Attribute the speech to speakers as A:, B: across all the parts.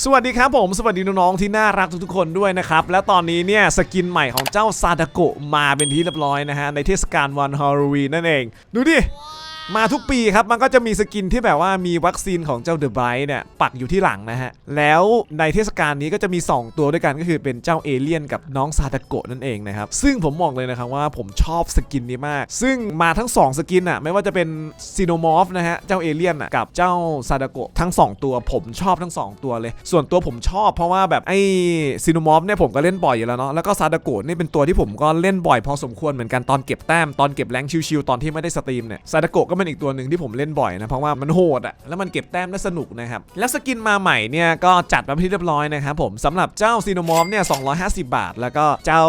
A: สวัสดีครับผม สวัสดีน้องๆที่น่ารักทุกๆคนด้วยนะครับ และตอนนี้เนี่ยสกินใหม่ของเจ้าซาดาโกะมาเป็นที่เรียบร้อยนะฮะ ในเทศกาลวันฮาโลวีนนั่นเอง ดูดิ มาทุกปีครับมันก็จะมีสกินที่แบบว่ามีวัคซีนของเจ้าเดอะไบรท์เนี่ยปักอยู่ที่หลังนะฮะ แล้วในเทศกาลนี้ก็จะมี 2 ตัวด้วยกันก็คือเป็นเจ้าเอเลี่ยนกับน้องซาดาโกะนั่นเองนะครับ ซึ่งผมบอกเลยนะครับว่าผมชอบสกินนี้มาก ซึ่งมาทั้ง 2 สกินอะไม่ว่าจะเป็นซีโนมอร์ฟนะฮะเจ้าเอเลี่ยนอะกับเจ้าซาดาโกะทั้ง 2 ตัวผมชอบทั้ง 2 ตัวเลย ส่วนตัวผมชอบเพราะว่าแบบไอ้ซีโนมอร์ฟเนี่ยผมก็เล่นบ่อยอยู่แล้วเนาะแล้วก็ซาดาโกะนี่เป็นตัวที่ผมก็เล่นบ่อยพอสมควรเหมือนกันตอนเก็บแต้มตอนเก็บแรงชิวๆตอนที่ไม่ได้สตรีมเนี่ยซาดาโกะก็เป็นอีกตัวหนึ่งที่ผมเล่นบ่อยนะ เพราะว่ามันโหดอะแล้วมันเก็บแต้มได้สนุกนะครับ แล้วสกินมาใหม่เนี่ยก็จัดมาที่เรียบร้อยนะครับผมสำหรับเจ้าซีโนมอฟเนี่ย250 บาท แล้วก็เจ้า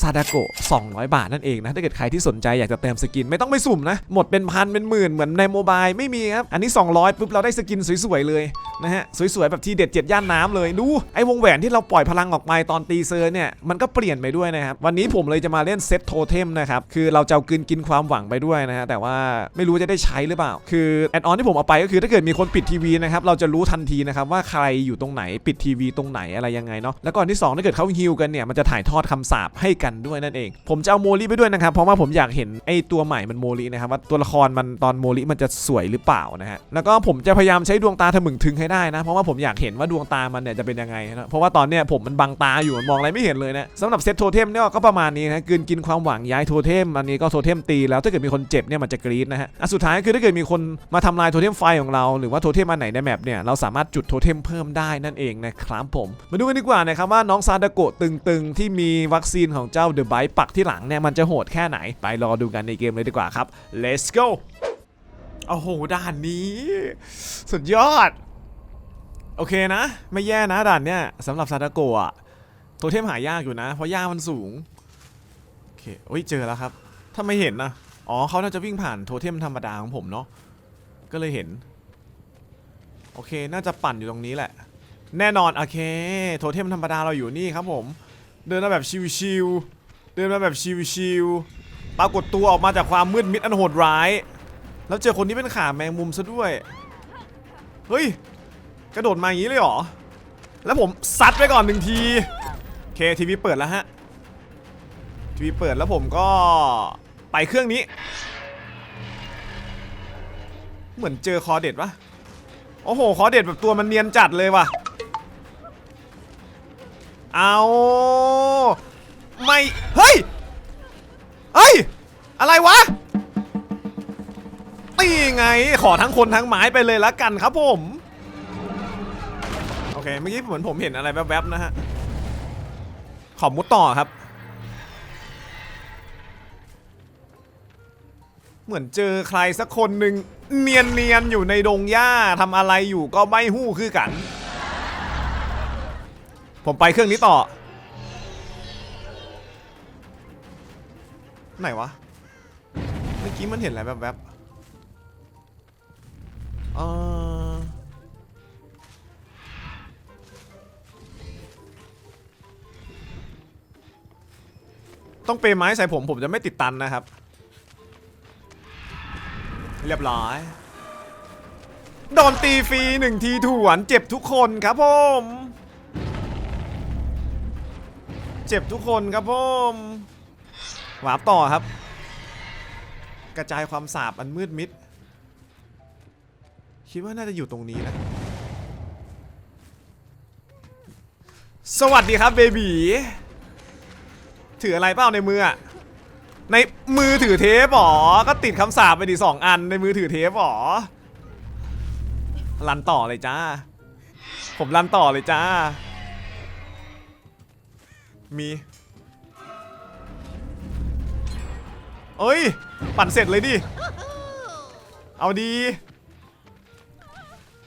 A: ซาดาโกะ200 บาทนั่นเองนะ ถ้าเกิดใครที่สนใจอยากจะเติมสกินไม่ต้องไปสุ่มนะ หมดเป็นพันเป็นหมื่นเหมือนในโมบายไม่มีครับ อันนี้ 200ปุ๊บเราได้สกินสวยๆเลยนะฮะสวยๆแบบทีเด็ดเจ็ดย่านน้ำเลยดูไอ้วงแหวนที่เราปล่อยพลังออกไปตอนตีเซอร์เนี่ยมันก็เปลี่ยนไปด้วยนะครับวันนี้ผมเลยจะมาเล่นเซตโทเทมนะครับคือเราจะเอากลืนกินความหวังไปด้วยนะฮะแต่ว่าไม่รู้จะได้ใช้หรือเปล่า คือแอดออนที่ผมเอาไปก็คือถ้าเกิดมีคนปิดทีวีนะครับเราจะรู้ทันทีนะครับว่าใครอยู่ตรงไหนปิดทีวีตรงไหนอะไรยังไงเนาะแล้วก่อนที่สองถ้าเกิดเขาฮิวกันเนี่ยมันจะถ่ายทอดคำสาปให้กันด้วยนั่นเอง ผมจะเอาโมลิไปด้วยนะครับเพราะว่าผมอยากเห็นไอ้ตัวใหม่มันโมลินะครับว่าตัวละครมันตอนโมลิมันจะสวยหรือเปล่านะฮะแล้วก็ผมจะพยายามใช้ดวงตาถมึงถึงให้ได้นะ เพราะว่าผมอยากเห็นว่าดวงตามันเนี่ยจะเป็นยังไงนะเพราะว่าตอนเนี้ยผมมันบังตาอยู่มันมองอะไรไม่เห็นเลยนะสำหรับเซตโทเทมเนี่ยก็ประมาณนี้นะกลืนกินความหวังย้ายโทเทมอันนี้ก็โทเทมตีแล้วถ้าเกิดมีคนเจ็บเนี่ยมันจะกรี๊ดนะฮะสุดท้ายคือถ้าเกิดมีคนมาทำลายโทเทมไฟของเรา หรือว่าโทเทมอันไหนในแมปเนี่ยเราสามารถจุดโทเทมเพิ่มได้นั่นเองนะครับผม มาดูกันดีกว่านะครับว่าน้องซาดาโกะตึงๆ ที่มีวัคซีนของเจ้าเดอะไบปักที่หลังเนี่ยมันจะโหดแค่ไหนไปรอดูกันในเกมเลยดีกว่าครับ let's go โอ้โหด่านนี้ สุดยอด โอเคนะ ไม่แย่นะด่านเนี่ยสำหรับซาดาโกะอะโทเทมหายากอยู่นะ เพราะย่ามันสูง โอเคโอ้ยเจอแล้วครับ ถ้าไม่เห็นนะ อ๋อเขาน่าจะวิ่งผ่านโทเทมธรรมดาของผมเนาะก็เลยเห็น โอเคน่าจะปั่นอยู่ตรงนี้แหละ แน่นอนโอเค โทเทมธรรมดาเราอยู่นี่ครับผม เดินมาแบบชิวๆเดินมาแบบชิวๆปรากฏตัวออกมาจากความมืดมิดอันโหดร้าย แล้วเจอคนที่เป็นขาแมงมุมซะด้วย เฮ้ย กระโดดมาอย่างนี้เลยเหรอ แล้วผมซัดไปก่อนหนึ่งที โอเคทีวีเปิดแล้วฮะ ทีวีเปิดแล้วผมก็ ไปเครื่องนี้ เหมือนเจอคอเด็ดปะโอ้โหขอเด็ดแบบตัวมันเนียนจัดเลยว่ะเอาไม่ เฮ้ย เฮ้ย อะไรวะนี่ไง ขอทั้งคนทั้งไม้ไปเลยละกันครับผม โอเค เมื่อกี้เหมือนผมเห็นอะไรแวบๆนะฮะ ขอมุดต่อครับ เหมือนเจอใครสักคนหนึ่งเนียนเนียนๆอยู่ในดงหญ้าทำอะไรอยู่ก็ไม่หู้คือกัน ผมไปเครื่องนี้ต่อ ไหนวะ เมื่อกี้มันเห็นอะไรแบบแบบเออต้องเปไม้ใส่ผมผมจะไม่ติดตันนะครับ เรียบร้อยโดนตีฟรีหนึ่งทีถวนเจ็บทุกคนครับผมเจ็บทุกคนครับผมหวาบต่อครับ กระจายความสาบอันมืดมิด คิดว่าน่าจะอยู่ตรงนี้นะ สวัสดีครับเบบีถืออะไรเปล่าในมืออะ ในมือถือเทปหรอ ก็ติดคำสาปไปดิสองอันในมือถือเทปหรอ รันต่อเลยจ้า ผมรันต่อเลยจ้า มี เอ้ย ปั่นเสร็จเลยดิ เอาดี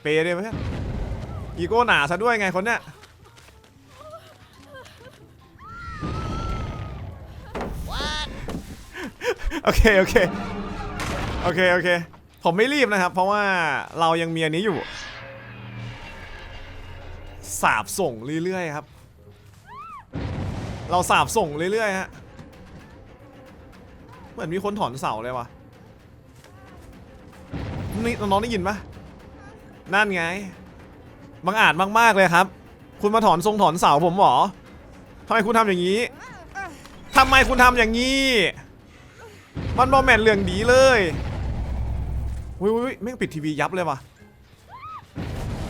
A: เปย์เลยไหมเนี่ยอีโก้หนาซะด้วยไงคนเนี้ย โอเคโอเคโอเคโอเค ผมไม่รีบนะครับ เพราะว่าเรายังมีอันนี้อยู่ สาบส่งเรื่อยๆครับ เราสาบส่งเรื่อยๆฮะ เหมือนมีคนถอนเสาเลยวะนี่น้องๆได้ยินปะนั่นไง บังอาจมากๆเลยครับ คุณมาถอนทรงถอนเสาผมหรอทำไมคุณทำอย่างนี้ทำไมคุณทำอย่างนี้ มันบอมแมนเหลืองดีเลยวิววิแม่งปิดทีวียับเลยว่ะ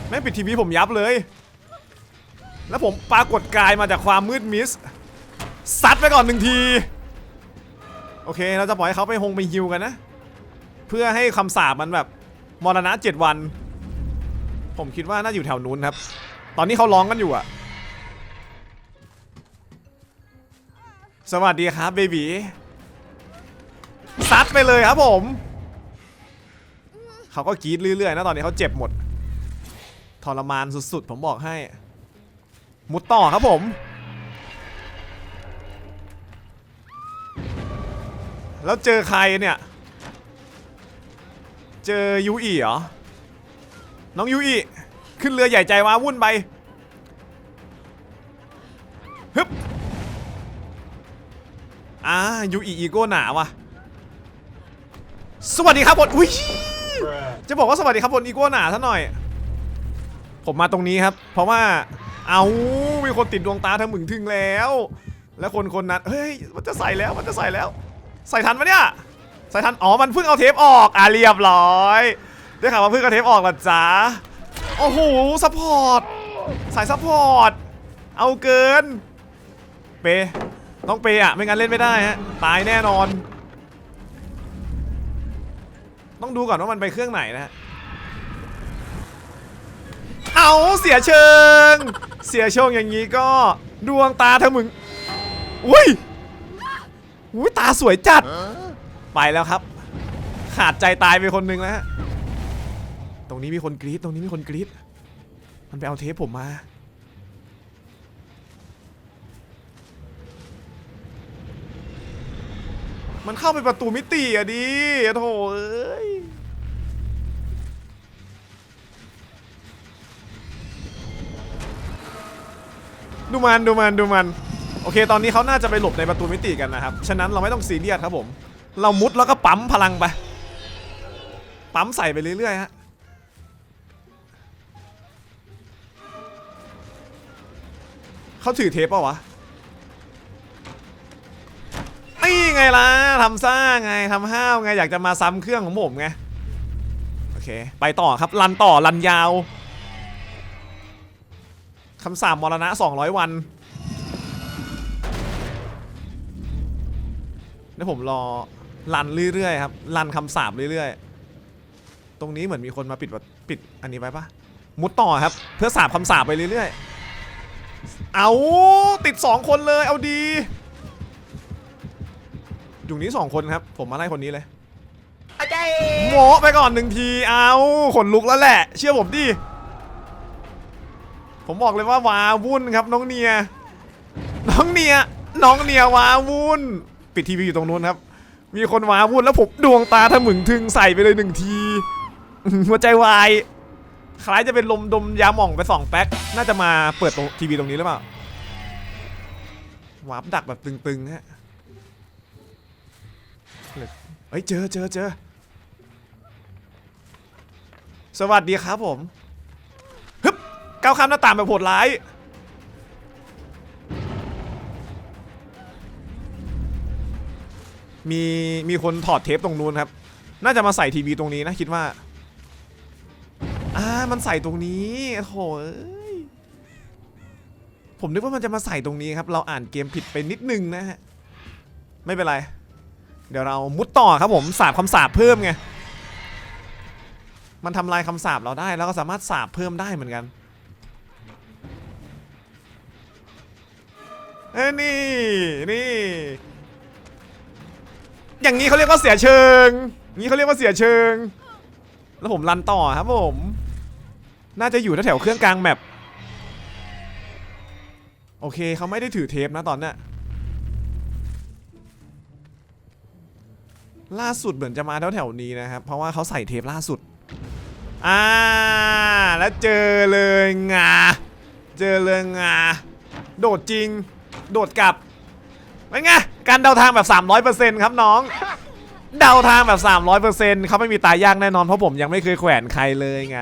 A: แม่งปิดทีวีผมยับเลย แล้วผมปรากฏกายมาจากความมืดมิสซัดไปก่อนหนึ่งที โอเคเราจะปล่อยให้เขาไปฮงไปฮิวกันนะ เพื่อให้คำสาปมันแบบมรณะเจ็ดวัน ผมคิดว่าน่าอยู่แถวนู้นครับ ตอนนี้เขาร้องกันอยู่อะสวัสดีครับเบบี ซัดไปเลยครับผม เขาก็กรีดเรื่อยๆนะตอนนี้เขาเจ็บหมด ทรมานสุดๆ ผมบอกให้ มุดต่อครับผม แล้วเจอใครเนี่ย เจอยูอีเหรอ น้องยูอีขึ้นเรือใหญ่ใจว้าวุ่นไปฮึบอ่ายูอีอีโก้หนาว่ะ สวัสดีครับบนอุ้ยจะบอกว่าสวัสดีครับบนอีโก้หนาซะหน่อย ผมมาตรงนี้ครับ เพราะว่าเอามีคนติดดวงตาทางมึงถึงแล้ว แล้วคนคนนั้นเฮ้ยมันจะใส่แล้วมันจะใส่แล้ว ใส่ทันปะเนี่ยใส่ทันอ๋อมันเพิ่งเอาเทปออกอะเรียบร้อยได้ข่าวว่าเพิ่งเอาเทปออกแล้วจ้าโอ้โหซัพพอร์ตสายซัพพอร์ตเอาเกินเปต้องเปอะไม่งั้นเล่นไม่ได้ฮะตายแน่นอน ต้องดูก่อนว่ามันไปเครื่องไหนนะฮะเอาเสียเชิง เสียโชงอย่างนี้ก็ดวงตาเธอมึงอุ้ยอุ้ยตาสวยจัด ไปแล้วครับ ขาดใจตายไปคนหนึ่งแล้วฮะตรงนี้มีคนกรี๊ดตรงนี้มีคนกรี๊ดมันไปเอาเทปผมมา มันเข้าไปประตูมิติอะดิโถเอ้ยดูมันดูมันดูมันโอเค ตอนนี้เขาน่าจะไปหลบในประตูมิติกันนะครับ ฉะนั้นเราไม่ต้องซีเรียสครับผม เรามุดแล้วก็ปั๊มพลังไป ปั๊มใส่ไปเรื่อยๆฮะเขาถือเทปปล่าวะ นี่ไงล่ะทำซ่าไงทำห้าวไงอยากจะมาซ้ำเครื่องของผมไงโอเค ไปต่อครับรันต่อรันยาวคำสาปมรณะ 200 วันเดี๋ยวผมรอรันเรื่อยๆครับรันคำสาปเรื่อยๆ ตรงนี้เหมือนมีคนมาปิดปิดอันนี้ไว้ปะมุดต่อครับ เพื่อสาบคำสาปไปเรื่อยๆ เอาติด 2 คนเลยเอาดี อยู่นี้2คนครับ ผมมาไล่คนนี้เลยโมะไปก่อนหนึ่งที เอาขนลุกแล้วแหละ เชื่อผมดิ ผมบอกเลยว่าวาวุ่นครับน้องเนีย น้องเนีย น้องเนียวาวุ่น ปิดทีวีอยู่ตรงนู้นครับ มีคนวาวุ่นแล้วผมดวงตาทะมึงถึงใส่ไปเลยหนึ่งที หัวใจวาย คล้ายจะเป็นลมดมยาหม่องไปสองแป๊ก น่าจะมาเปิดตรงทีวีตรงนี้หรือเปล่าวาร์ปดักแบบตึงๆฮะ เฮ้ยเจอเจอเจอสวัสดีครับผมฮึบก้าวข้ามหน้าต่างแบบโหดร้ายมีมีคนถอดเทปตรงนู้นครับ น่าจะมาใส่ทีวีตรงนี้นะคิดว่า อ่า มันใส่ตรงนี้โถเอ้ยผมนึกว่ามันจะมาใส่ตรงนี้ครับ เราอ่านเกมผิดไปนิดนึงนะฮะ ไม่เป็นไร เดี๋ยวเรามุดต่อครับผมสาบคำสาบเพิ่มไงมันทำลายคำสาบเราได้แล้วก็สามารถสาบเพิ่มได้เหมือนกันเอ้ยนี่นี่อย่างนี้เขาเรียกว่าเสียเชิงนี้เขาเรียกว่าเสียเชิง แล้วผมรันต่อครับผม น่าจะอยู่แถวเครื่องกลางแมปโอเคเขาไม่ได้ถือเทปนะตอนเนี้ย ล่าสุดเหมือนจะมาแถวๆนี้นะครับ เพราะว่าเขาใส่เทปล่าสุด อ่า แล้วเจอเลยงา เจอเลยงา โดดจริง โดดกลับเป็นไง การเดาทางแบบ 300%ครับน้อง เดาทางแบบ 300%เขาไม่มีตายยากแน่นอนเพราะผมยังไม่เคยแขวนใครเลยไง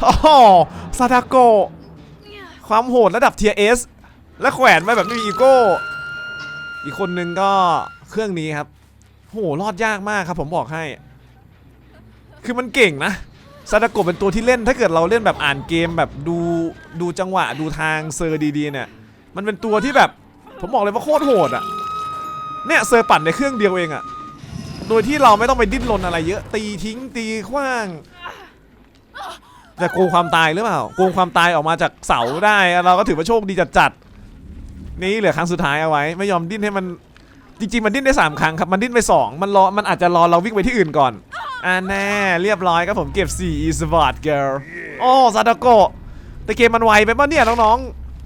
A: โอ้โหซาดาโกความโหดระดับเทียเอสและแขวนไว้แบบไม่มีอีโก้ อีกคนนึงก็เครื่องนี้ครับ โหรอดยากมากครับผมบอกให้ คือมันเก่งนะซาดาโกะเป็นตัวที่เล่นถ้าเกิดเราเล่นแบบอ่านเกมแบบดูดูจังหวะดูทางเซอร์ดีๆเนี่ย มันเป็นตัวที่แบบ ผมบอกเลยว่าโคตรโหดอะเนี่ยเซอร์ปั่นในเครื่องเดียวเองอะโดยที่เราไม่ต้องไปดิ้นรนอะไรเยอะตีทิ้งตีขว้างจะโกงความตายหรือเปล่าโกงความตายออกมาจากเสาได้ เราก็ถือว่าโชคดีจัดๆนี่เหลือครั้งสุดท้ายเอาไว้ ไม่ยอมดิ้นให้มัน จริงๆมันดิ้นได้สามครั้งครับ มันดิ้นไปสองมันรอ มันอาจจะรอเราวิ่งไปที่อื่นก่อน อ่าแน่ เรียบร้อยครับผมเก็บ 4 e s p o r t girl โอ้ซาดาโกะแต่เกมมันไวไปป่ะเนี่ยน้อง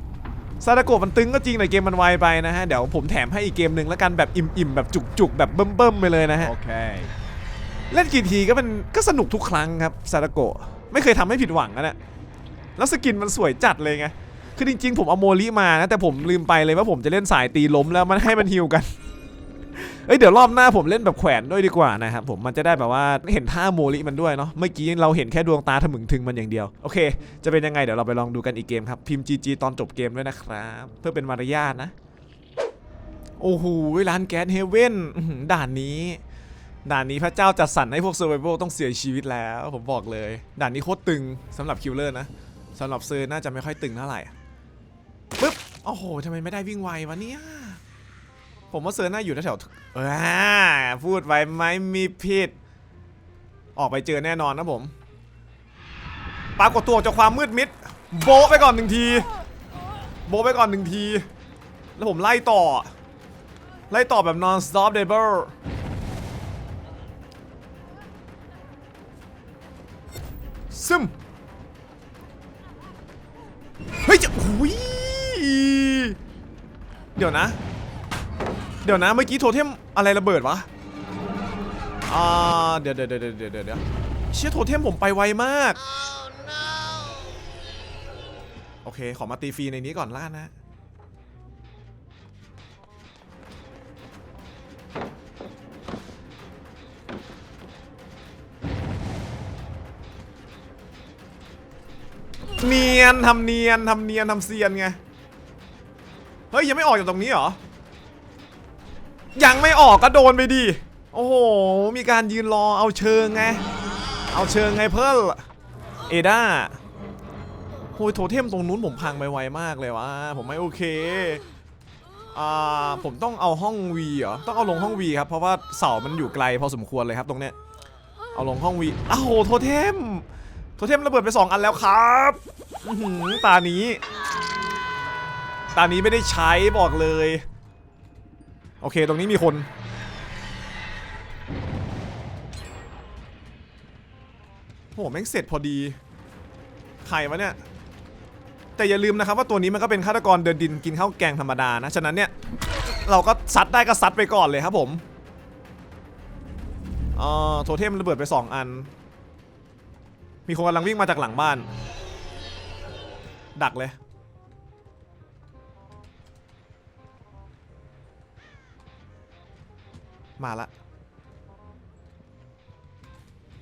A: ๆซาดาโกะมันตึงก็จริงแต่เกมมันไวไปนะฮะ เดี๋ยวผมแถมให้อีกเกมหนึ่งแล้วกันแบบอิ่มๆ แบบจุกๆ แบบเบิ่มๆไปเลยนะฮะ
B: Okay.
A: เล่นกี่ทีก็เป็นก็สนุกทุกครั้งครับซาดาโกะไม่เคยทำให้ผิดหวังนะเนี่ยแล้วสกินมันสวยจัดเลยไง คือจริงๆ ผมเอาโมลิมานะแต่ผมลืมไปเลยว่าผมจะเล่นสายตีล้มแล้วมันให้มันฮิวกัน เอ้ยเดี๋ยวรอบหน้าผมเล่นแบบแขวนด้วยดีกว่านะครับผมมันจะได้แบบว่าเห็นท่าโมลิมันด้วยเนาะเมื่อกี้เราเห็นแค่ดวงตาถมึงถึงมันอย่างเดียวโอเค จะเป็นยังไงเดี๋ยวเราไปลองดูกันอีกเกมครับพิมพ์ GG ตอนจบเกมด้วยนะครับเพื่อเป็นมารยาทนะโอ้โหร้านแก๊สเฮเว่นด่านนี้ ด่านนี้พระเจ้าจัดสรรให้พวกเซอร์ไวโต้องเสียชีวิตแล้วผมบอกเลย ด่านนี้โคตรตึงสำหรับคิลเลอร์นะสำหรับเซอร์น่าจะไม่ค่อยตึงเท่าไหร่ปึ๊บโอ้โหทำไมไม่ได้วิ่งไววะเนี่ย ผมว่าเซอร์น่าอยู่แถวๆเออพูดไว้ไหมมีผิด ออกไปเจอแน่นอนนะผม ปรากฏตัวจากความมืดมิด โบไปก่อนหนึ่งที โบไปก่อนหนึ่งที แล้วผมไล่ต่อ ไล่ต่อแบบ non stop d e b l e ซึม เฮ้ยจะหุยเดี๋ยวนะ เดี๋ยวนะเมื่อกี้โทเทมอะไรระเบิดวะอ่าเดี๋ยวเดี๋ยวเดี๋ยวเดี๋ยวเดี๋ยวเดี๋ยวเชี่ยโทเทมผมไปไวมาก โอเค ขอมาตีฟรีในนี้ก่อนล่านะ เนียนทำเนียนทำเนียนทำเซียนไง เฮ้ย ยังไม่ออกจากตรงนี้เหรอ ยังไม่ออกก็โดนไปดิโอ้โห มีการยืนรอเอาเชิงไง เอาเชิงไงเพิ่ลเอด้าโอ้ยโทเทมตรงนู้นผมพังไปไวมากเลยวะผมไม่โอเคอ่าผมต้องเอาห้องวีเหรอต้องเอาลงห้องวีครับเพราะว่าเสามันอยู่ไกลพอสมควรเลยครับตรงเนี้ยเอาลงห้องวีอ้าวโหโทเทมโทเทมระเบิดไปสองอันแล้วครับอื้อหือตานี้ ตานี้ไม่ได้ใช้บอกเลย โอเค ตรงนี้มีคน โห แม่งเสร็จพอดี ใครวะเนี่ย แต่อย่าลืมนะครับว่าตัวนี้มันก็เป็นฆาตกรเดินดินกินข้าวแกงธรรมดานะ ฉะนั้นเนี่ย เราก็ซัดได้ก็ซัดไปก่อนเลยครับผมอ่าโทเทมระเบิดไป 2 อัน มีคนกำลังวิ่งมาจากหลังบ้าน ดักเลย มาละ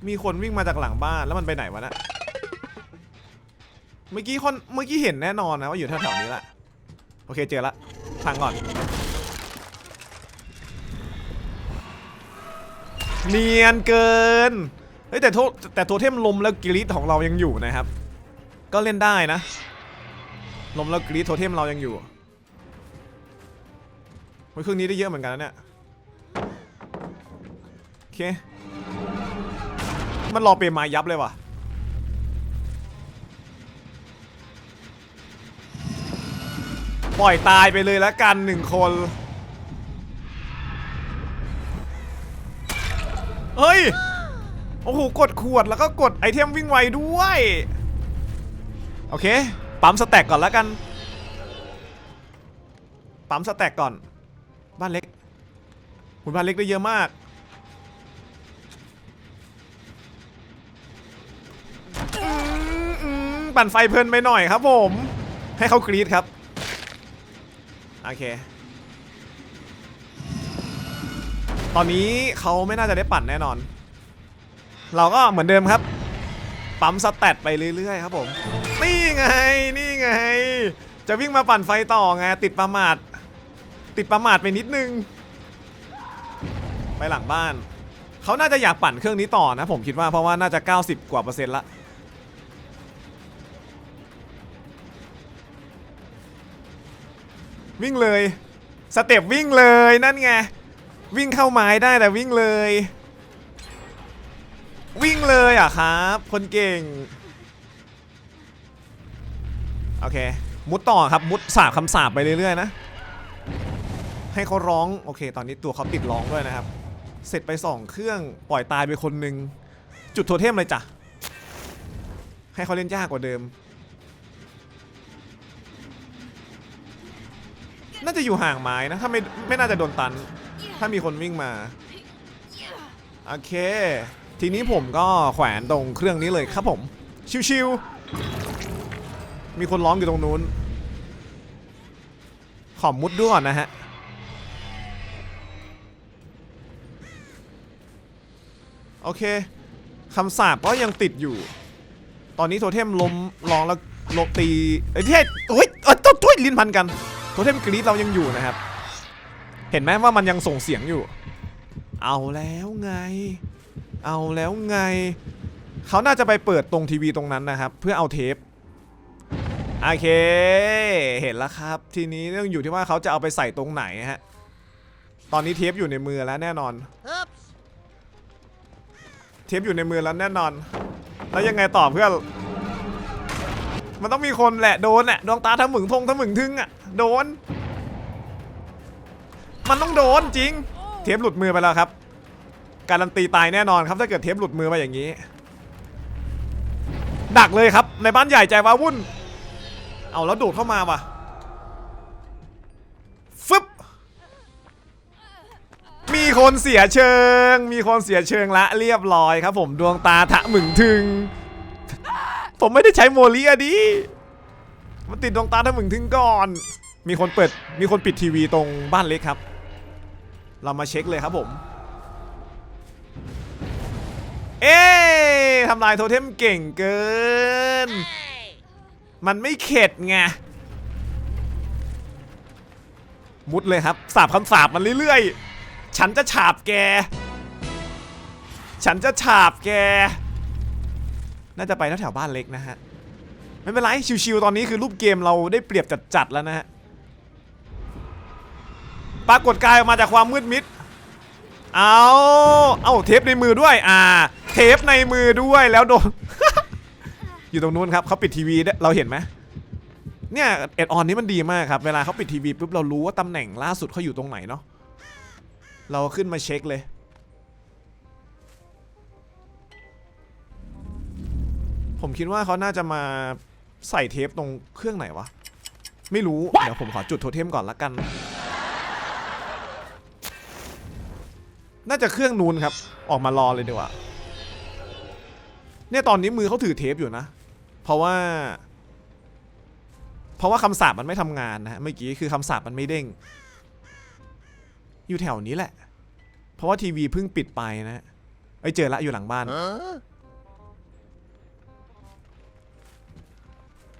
A: มีคนวิ่งมาจากหลังบ้านแล้วมันไปไหนวะนะเมื่อกี้คนเมื่อกี้เห็นแน่นอนนะว่าอยู่แถวๆนี้แหละโอเคเจอละพังก่อน เนียนเกินเฮ้ยแต่โทแต่โทเทมลมแล้วกรีดของเรายังอยู่นะครับ ก็เล่นได้นะ ลมแล้วกรีดโทเทมเรายังอยู่เฮ้ยเครื่องนี้ได้เยอะเหมือนกันนะเนี่ย เค มันรอเปรมมายับเลยว่ะ ปล่อยตายไปเลยแล้วกันหนึ่งคน เฮ้ย โอ้โห กดขวดแล้วก็กดไอเทมวิ่งไวด้วย โอเค ปั๊มสแต็กก่อนแล้วกัน ปั๊มสแต็กก่อน บ้านเล็กคุณบ้านเล็กได้เยอะมาก อืมอืม ปั่นไฟเพลินไปหน่อยครับผม ให้เขากรีดครับ โอเค ตอนนี้เขาไม่น่าจะได้ปั่นแน่นอน เราก็เหมือนเดิมครับ ปั๊มสแตทไปเรื่อยๆครับผม นี่ไง นี่ไง จะวิ่งมาปั่นไฟต่อไง ติดประมาท ติดประมาทไปนิดนึง ไปหลังบ้าน เขาน่าจะอยากปั่นเครื่องนี้ต่อนะผมคิดว่าเพราะว่าน่าจะ 90 กว่าเปอร์เซ็นต์ละ วิ่งเลยสเต็ปวิ่งเลยนั่นไงวิ่งเข้าไม้ได้แต่วิ่งเลย วิ่งเลยอะครับ คนเก่งโอเคมุดต่อครับมุดสาบคำสาบไปเรื่อยๆนะให้เขาร้องโอเค ตอนนี้ตัวเขาติดร้องด้วยนะครับ เสร็จไปสองเครื่องปล่อยตายไปคนหนึ่งจุดโทเทมเลยจ้ะให้เขาเล่นยากกว่าเดิม น่าจะอยู่ห่างไม้นะถ้าไม่ไม่น่าจะโดนตัน ถ้ามีคนวิ่งมาโอเค ทีนี้ผมก็แขวนตรงเครื่องนี้เลยครับผม ชิวๆมีคนร้องอยู่ตรงนู้น ขอมุดด้วยก่อนนะฮะโอเคคำสาปก็ยังติดอยู่ ตอนนี้โทเทมล้มร้องแล้วลบตีไอ้ยที่ให้โอ้ยเอ้ยต้ยลิ้นพันกัน โทเทมกรีดเรายังอยู่นะครับ เห็นไหมว่ามันยังส่งเสียงอยู่ เอาแล้วไง เอาแล้วไง เขาน่าจะไปเปิดตรงทีวีตรงนั้นนะครับ เพื่อเอาเทปโอเค เห็นแล้วครับ ทีนี้เรื่องอยู่ที่ว่าเขาจะเอาไปใส่ตรงไหนฮะ ตอนนี้เทปอยู่ในมือแล้วแน่นอน เทปอยู่ในมือแล้วแน่นอน แล้วยังไงต่อเพื่อน มันต้องมีคนแหละโดนแหละดวงตาทะมึงทงทะมึงทึงอะโดน มันต้องโดนจริง เทปหลุดมือไปแล้วครับ การันตีตายแน่นอนครับถ้าเกิดเทปหลุดมือมาอย่างนี้ ดักเลยครับในบ้านใหญ่ใจว้าวุ่น เอาแล้วโดดเข้ามาว่ะฟึบมีคนเสียเชิง มีคนเสียเชิงละเรียบร้อยครับ ผมดวงตาทะมึงถึง ผมไม่ได้ใช้โมลีอะดิมันติดดวงตาทะมึงถึงก่อน มีคนเปิด มีคนปิดทีวีตรงบ้านเล็กครับ เรามาเช็คเลยครับผม เอ๊ะทำลายโทเทมเก่งเกิน มันไม่เข็ดไง มุดเลยครับ สาบคำสาบมันเรื่อยๆ ฉันจะฉาบแก ฉันจะฉาบแก น่าจะไปแถวบ้านเล็กนะฮะ ไม่เป็นไร ชิวๆตอนนี้คือรูปเกมเราได้เปรียบจัดๆแล้วนะฮะ ปรากฏกายออกมาจากความมืดมิด เอาเอาเทปในมือด้วย อ่า เทปในมือด้วยแล้วโดน อยู่ตรงนู้นครับเขาปิดทีวีเราเห็นไหมเนี่ยเอ็ดออนนี้มันดีมากครับ เวลาเขาปิดทีวีปุ๊บเรารู้ว่าตำแหน่งล่าสุดเขาอยู่ตรงไหนเนาะเราขึ้นมาเช็คเลย ผมคิดว่าเขาน่าจะมาใส่เทปตรงเครื่องไหนวะ ไม่รู้ เดี๋ยวผมขอจุดโทเทมก่อนละกัน น่าจะเครื่องนู้นครับ ออกมารอเลยดีกว่า เนี่ยตอนนี้มือเขาถือเทปอยู่นะ เพราะว่า เพราะว่าคำสาปมันไม่ทำงานนะฮะ เมื่อกี้คือคำสาปมันไม่เด้ง อยู่แถวนี้แหละ เพราะว่าทีวีเพิ่งปิดไปนะฮะไอ้ยเจอละอยู่หลังบ้าน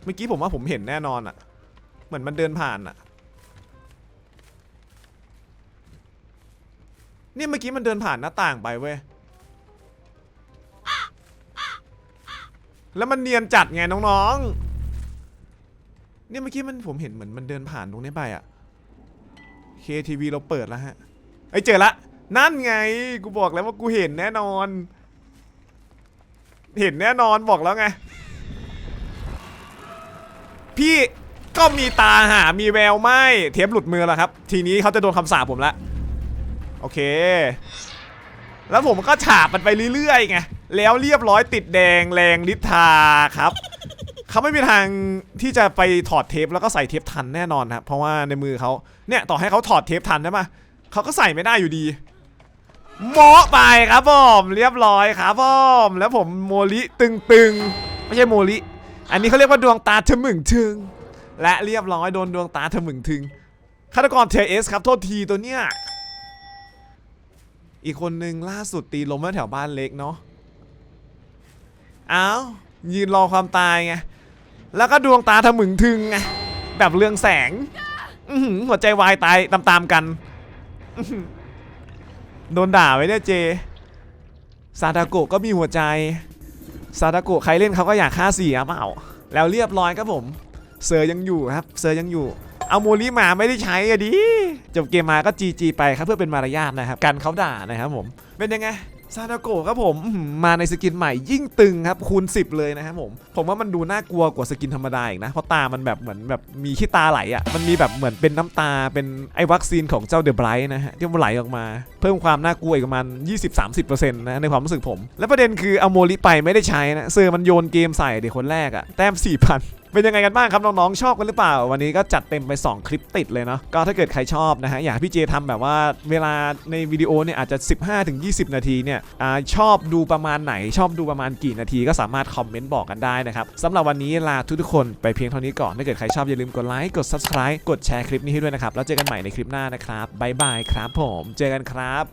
A: เมื่อกี้ผมว่าผมเห็นแน่นอนอะเหมือนมันเดินผ่านอะเนี่ยเมื่อกี้มันเดินผ่านหน้าต่างไปเว้ย แล้วมันเนียนจัดไงน้องๆเนี่ยเมื่อกี้มันผมเห็นเหมือนมันเดินผ่านตรงนี้ไปอะเคทีวีเราเปิดแล้วฮะ ไอ้เจอละ นั่นไง กูบอกแล้วว่ากูเห็นแน่นอน เห็นแน่นอนบอกแล้วไง พี่ก็มีตาหา มีแววไหมเทปหลุดมือแล้วครับ ทีนี้เขาจะโดนคำสาปผมละ โอเค แล้วผมก็ฉาบมันไปเรื่อยๆไง แล้วเรียบร้อยติดแดงแรงลิทาครับ เขาไม่มีทางที่จะไปถอดเทปแล้วก็ใส่เทปทันแน่นอนครับ เพราะว่าในมือเขาเนี่ยต่อให้เขาถอดเทปทันได้ปะเขาก็ใส่ไม่ได้อยู่ดีโมะไปครับผมเรียบร้อยครับผมแล้วผมโมลิตึงๆ ไม่ใช่โมลิ อันนี้เขาเรียกว่าดวงตาทะมึงทึง และเรียบร้อยโดนดวงตาทะมึงทึงฆาตกรเทเอสครับโทษทีตัวเนี้ยอีกคนนึงล่าสุดตีล้มแถวบ้านเล็กเนาะอ้าวยืนรอความตายไงแล้วก็ดวงตาทะมึงทึงไงแบบเรืองแสงอืหัวใจวายตายตามๆกันโดนด่าไว้เนี่ยเจ ซาดาโกะก็มีหัวใจ ซาตะโกะใครเล่นเขาก็อยากฆ่าเสียเปล่าแล้วเรียบร้อยครับผมเซอร์ยังอยู่ครับเซอร์ยังอยู่เอาโมลิมาไม่ได้ใช้อะดิจบเกมมาก็ GG ไปครับเพื่อเป็นมารยาทนะครับกันเขาด่านะครับผมเป็นยังไง ซาดาโกะครับผมมาในสกินใหม่ยิ่งตึงครับคูณ 10 เลยนะครับผมผมว่ามันดูน่ากลัวกว่าสกินธรรมดาอีกนะ เพราะตามันแบบเหมือนแบบมีขี้ตาไหลอะมันมีแบบเหมือนเป็นน้ำตาเป็นไอ้วัคซีนของเจ้าเดอะไบรท์นะฮะที่มันไหลออกมา เพิ่มความน่ากลัวอีกประมาณ 20-30%นะในความรู้สึกผม และประเด็นคือเอาโมลิไปไม่ได้ใช้นะเซอร์มันโยนเกมใส่เด็กคนแรกอะแต้ม4,000 เป็นยังไงกันบ้างครับน้องๆชอบกันหรือเปล่า วันนี้ก็จัดเต็มไป 2 คลิปติดเลยเนาะก็ถ้าเกิดใครชอบนะฮะอยากพี่เจทำแบบว่าเวลาในวิดีโอเนี่ยอาจจะ 15-20 นาทีเนี่ยอชอบดูประมาณไหน ชอบดูประมาณกี่นาทีก็สามารถคอมเมนต์บอกกันได้นะครับสำหรับวันนี้ลาทุกๆคนไปเพียงเท่านี้ก่อนถ้าเกิดใครชอบอย่าลืมกดไลค์กด subscribe กดแชร์คลิปนี้ให้ด้วยนะครับแล้วเจอกันใหม่ในคลิปหน้านะครับบ๊ายบายครับผมเจอกันครับ